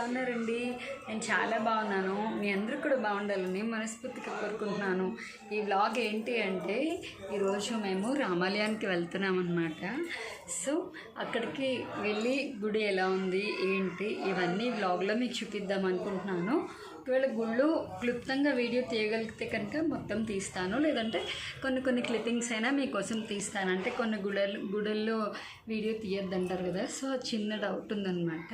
ఎలా ఉన్నారండి నేను చాలా బాగున్నాను. మీ అందరూ కూడా బాగుండాలని మనస్ఫూర్తిగా కోరుకుంటున్నాను. ఈ వ్లాగ్ ఏంటి అంటే ఈరోజు మేము రామాలయానికి వెళ్తున్నాం అనమాట సో అక్కడికి వెళ్ళి గుడి ఎలా ఉంది ఏంటి ఇవన్నీ వ్లాగ్లో మీకు చూపిద్దాం అనుకుంటున్నాను. ఒకవేళ గుళ్ళు క్లుప్తంగా వీడియో తీయగలిగితే కనుక మొత్తం తీస్తాను. లేదంటే కొన్ని కొన్ని క్లిప్పింగ్స్ అయినా మీకోసం తీస్తాను. అంటే కొన్ని గుడలు గుడల్లో వీడియో తీయొద్దంటారు కదా. సో చిన్న డౌట్ ఉందన్నమాట.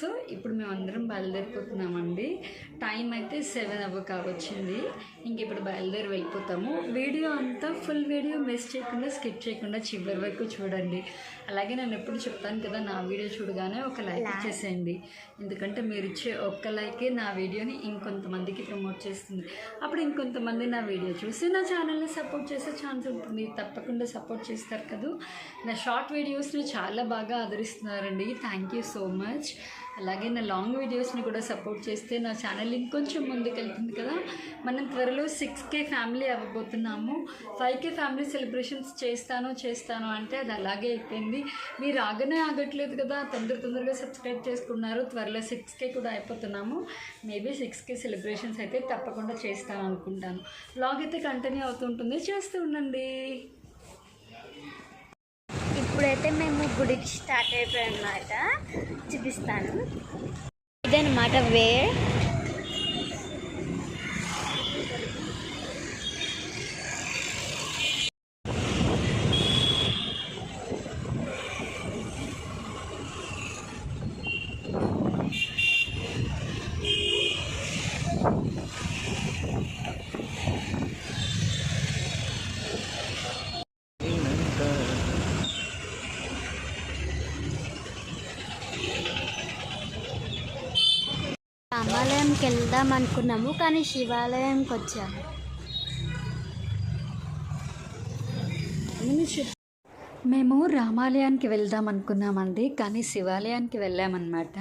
సో ఇప్పుడు మేము అందరం బయలుదేరిపోతున్నామండి. టైం అయితే సెవెన్ అవ్వ కావచ్చింది. ఇంక ఇప్పుడు బయలుదేరి వెళ్ళిపోతాము. వీడియో అంతా ఫుల్ వీడియో మిస్ చేయకుండా స్కిప్ చేయకుండా చివరి వరకు చూడండి. అలాగే నేను ఎప్పుడు చెప్తాను కదా నా వీడియో చూడగానే ఒక లైక్ ఇచ్చేసేయండి. ఎందుకంటే మీరు ఇచ్చే ఒక్క లైకే నా వీడియోని ఇంకొంతమందికి ప్రమోట్ చేస్తుంది. అప్పుడు ఇంకొంతమంది నా వీడియో చూసి నా ఛానల్ని సపోర్ట్ చేసే ఛాన్స్ ఉంటుంది. తప్పకుండా సపోర్ట్ చేస్తారు కదా. నా షార్ట్ వీడియోస్ని చాలా బాగా ఆదరిస్తున్నారండి. Thank you so much. అలాగే నా లాంగ్ వీడియోస్ని కూడా సపోర్ట్ చేస్తే నా ఛానల్ ఇంకొంచెం ముందుకెళ్తుంది కదా. మనం త్వరలో సిక్స్ కే ఫ్యామిలీ అవ్వబోతున్నాము. ఫైవ్ కే ఫ్యామిలీ సెలబ్రేషన్స్ చేస్తాను చేస్తాను అంటే అది అలాగే అయిపోయింది. మీరు ఆగనే ఆగట్లేదు కదా. తొందర తొందరగా సబ్స్క్రైబ్ చేసుకున్నారు. త్వరలో సిక్స్ కే కూడా అయిపోతున్నాము. మేబీ సిక్స్ కే సెలబ్రేషన్స్ అయితే తప్పకుండా చేస్తాను అనుకుంటాను. బ్లాగ్ అయితే కంటిన్యూ అవుతుంటుంది చేస్తూ ఉండండి. ఇప్పుడైతే మేము గుడికి స్టార్ట్ అయిపోయాం అన్నమాట చూపిస్తాను. ఇదన్నమాట వే శివాలయంకి వెళ్దాం అనుకున్నాము కానీ శివాలయంకి వచ్చాము. మేము రామాలయానికి వెళ్దాం అనుకున్నామండి కానీ శివాలయానికి వెళ్ళామన్నమాట.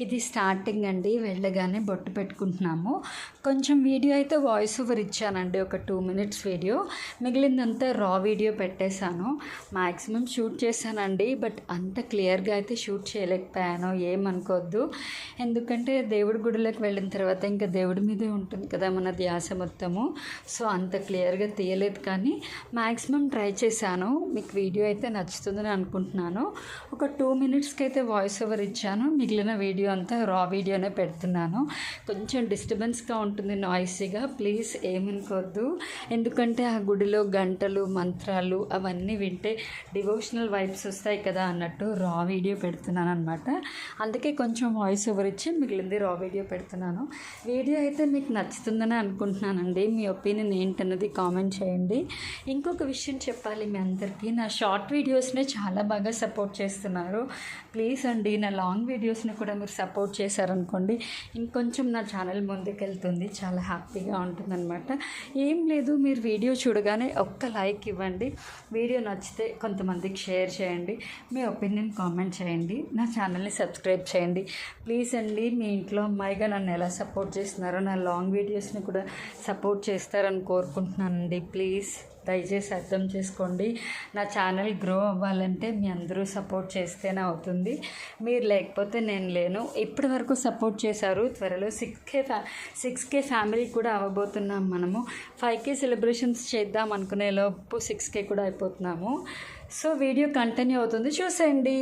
ఇది స్టార్టింగ్ అండి వెళ్ళగానే బొట్టు పెట్టుకుంటున్నాము. కొంచెం వీడియో అయితే వాయిస్ ఓవర్ ఇచ్చానండి ఒక టూ మినిట్స్ వీడియో మిగిలిందంతా రా వీడియో పెట్టేశాను. మ్యాక్సిమం షూట్ చేశానండి బట్ అంత క్లియర్గా అయితే షూట్ చేయలేకపోయాను ఏమనుకోవద్దు. ఎందుకంటే దేవుడి గుడిలోకి వెళ్ళిన తర్వాత ఇంకా దేవుడి మీదే ఉంటుంది కదా మన ధ్యాస మొత్తము. సో అంత క్లియర్గా తీయలేదు కానీ మ్యాక్సిమం ట్రై చేశాను. మీకు వీడియో అయితే నచ్చుతుందని అనుకుంటున్నాను. ఒక టూ మినిట్స్కి అయితే వాయిస్ ఓవర్ ఇచ్చాను. మిగిలిన వీడియో అంతా రా వీడియోనే పెడుతున్నాను. కొంచెం డిస్టర్బెన్స్గా ఉంటుంది నాయిసీగా ప్లీజ్ ఏమనుకోవద్దు. ఎందుకంటే ఆ గుడిలో గంటలు మంత్రాలు అవన్నీ వింటే డివోషనల్ వైబ్స్ వస్తాయి కదా అన్నట్టు రా వీడియో పెడుతున్నాను అనమాట అందుకే కొంచెం వాయిస్ ఓవర్ ఇచ్చి మిగిలింది రా వీడియో పెడుతున్నాను. వీడియో అయితే మీకు నచ్చుతుందని అనుకుంటున్నానండి. మీ ఒపీనియన్ ఏంటన్నది కామెంట్ చేయండి. ఇంకొక విషయం చెప్పాలి మీ అందరికీ. నా షార్ట్ వీడియోస్ని చాలా బాగా సపోర్ట్ చేస్తున్నారు. ప్లీజ్ అండి నా లాంగ్ వీడియోస్ని కూడా మీరు సపోర్ట్ చేశారనుకోండి ఇంకొంచెం నా ఛానల్ ముందుకెళ్తుంది చాలా హ్యాపీగా ఉంటుందన్నమాట. ఏం లేదు మీరు వీడియో చూడగానే ఒక్క లైక్ ఇవ్వండి. వీడియో నచ్చితే కొంతమందికి షేర్ చేయండి మీ ఒపీనియన్ కామెంట్ చేయండి నా ఛానల్ని సబ్స్క్రైబ్ చేయండి. ప్లీజ్ అండి మీ ఇంట్లో అమ్మాయిగా నన్ను ఎలా సపోర్ట్ చేస్తున్నారో నా లాంగ్ వీడియోస్ని కూడా సపోర్ట్ చేస్తారని కోరుకుంటున్నానండి ప్లీజ్. దయచేసి అర్థం చేసుకోండి. నా ఛానల్ గ్రో అవ్వాలంటే మీ అందరూ సపోర్ట్ చేస్తేనే అవుతుంది. మీరు లేకపోతే నేను లేను. ఇప్పటి వరకు సపోర్ట్ చేశారు. త్వరలో సిక్స్ కే ఫ్యా సిక్స్ కే ఫ్యామిలీ కూడా అవ్వబోతున్నాం మనము. ఫైవ్ కే సెలబ్రేషన్స్ చేద్దాం అనుకునే లోపు సిక్స్ కే కూడా అయిపోతున్నాము. సో వీడియో కంటిన్యూ అవుతుంది. చూసేయండి.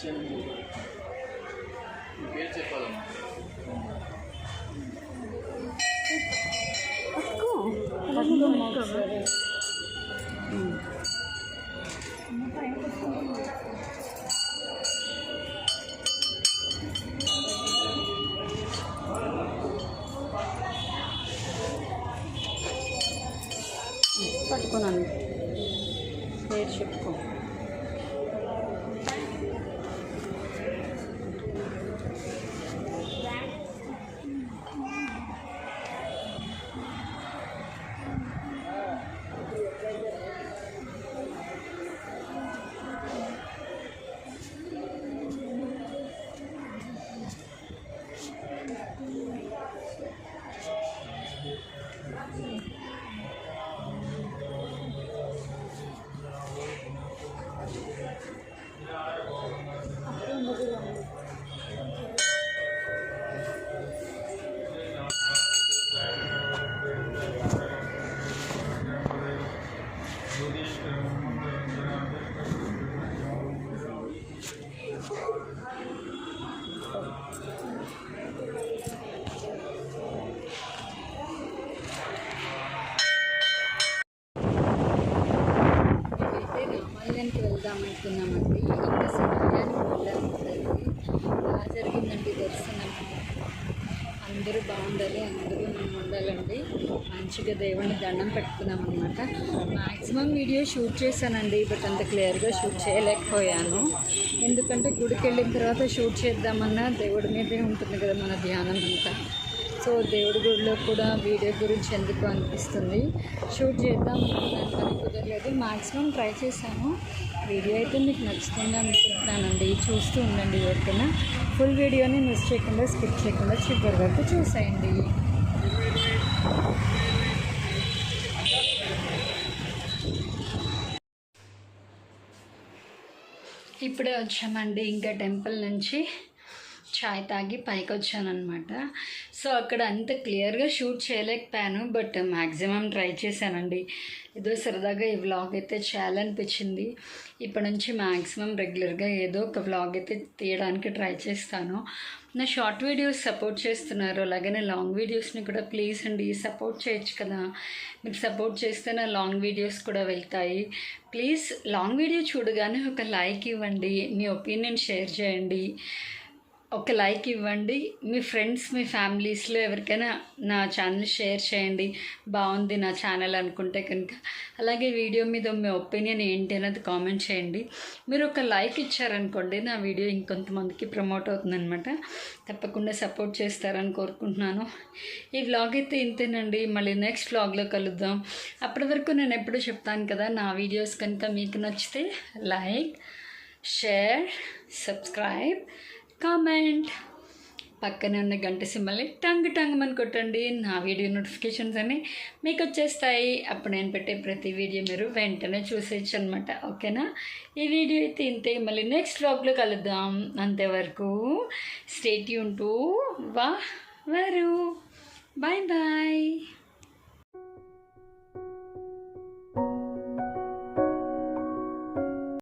చెప్పుకొని వచ్చాను మీ పేరు చెప్పాలమ్మా పట్టుకున్నాను పేరు చెప్పుకో గమనిస్తున్నామండి అనుకున్నామండి ఇంకా శివాలయానికి బాగా జరిగిందండి దర్శనం. అందరూ బాగుండాలి అందరూ మనం ఉండాలండి. మంచిగా దేవుడిని దండం పెట్టుకున్నాం అనమాట మ్యాక్సిమం వీడియో షూట్ చేశానండి బట్ అంత క్లియర్గా షూట్ చేయలేకపోయాను. ఎందుకంటే గుడికి వెళ్ళిన తర్వాత షూట్ చేద్దామన్నా దేవుడి మీదే ఉంటుంది కదా మన ధ్యానం అంతా. సో దేవుడి గుడిలో కూడా వీడియో గురించి ఎందుకు అనిపిస్తుంది? షూట్ చేద్దాం అనుకున్నాను కానీ కుదరలేదు. మ్యాక్సిమం ట్రై చేశాను. వీడియో అయితే మీకు నచ్చుతుంది అనుకుంటున్నానండి. చూస్తూ ఉండండి ఎవరికైనా. ఫుల్ వీడియోని మిస్ చేయకుండా స్కిప్ చేయకుండా చివరి వరకు చూసేయండి. ఇప్పుడే వచ్చామండి ఇంకా టెంపుల్ నుంచి. చాయ్ తాగి పైకి వచ్చానమాట సో అక్కడ అంత క్లియర్గా షూట్ చేయలేకపోయాను బట్ మ్యాక్సిమం ట్రై చేశానండి. ఏదో సరదాగా ఈ వ్లాగ్ అయితే చేయాలనిపించింది. ఇప్పటి నుంచి మ్యాక్సిమం రెగ్యులర్గా ఏదో ఒక వ్లాగ్ అయితే తీయడానికి ట్రై చేస్తాను. నా షార్ట్ వీడియోస్ సపోర్ట్ చేస్తున్నారు అలాగే నా లాంగ్ వీడియోస్ని కూడా ప్లీజ్ అండి సపోర్ట్ చేయొచ్చు కదా. మీరు సపోర్ట్ చేస్తే నా లాంగ్ వీడియోస్ కూడా వెళ్తాయి. ప్లీజ్ లాంగ్ వీడియో చూడగానే ఒక లైక్ ఇవ్వండి మీ ఒపీనియన్ షేర్ చేయండి. ఒక లైక్ ఇవ్వండి. మీ ఫ్రెండ్స్ మీ ఫ్యామిలీస్లో ఎవరికైనా నా ఛానల్ షేర్ చేయండి. బాగుంది నా ఛానల్ అనుకుంటే కనుక. అలాగే వీడియో మీద మీ ఒపీనియన్ ఏంటి అనేది కామెంట్ చేయండి. మీరు ఒక లైక్ ఇచ్చారనుకోండి నా వీడియో ఇంకొంతమందికి ప్రమోట్ అవుతుందనమాట తప్పకుండా సపోర్ట్ చేస్తారని కోరుకుంటున్నాను. ఈ వ్లాగ్ అయితే ఇంతేనండి. మళ్ళీ నెక్స్ట్ వ్లాగ్లో కలుద్దాం. అప్పటి వరకు నేను ఎప్పుడూ చెప్తాను కదా నా వీడియోస్ కనుక మీకు నచ్చితే లైక్ షేర్ సబ్స్క్రైబ్ కామెంట్. పక్కనే ఉన్న గంట సింబల్ని టంగ్ టంగ్ అని కొట్టండి. నా వీడియో నోటిఫికేషన్స్ అన్నీ మీకు వచ్చేస్తాయి. అప్పుడు నేను పెట్టే ప్రతి వీడియో మీరు వెంటనే చూసేయచ్చు అనమాట ఓకేనా? ఈ వీడియో అయితే ఇంతే. మళ్ళీ నెక్స్ట్ వ్లాగ్లో కలుద్దాం. అంతేవరకు స్టేట్ యూన్ టు వా వరు. Bye bye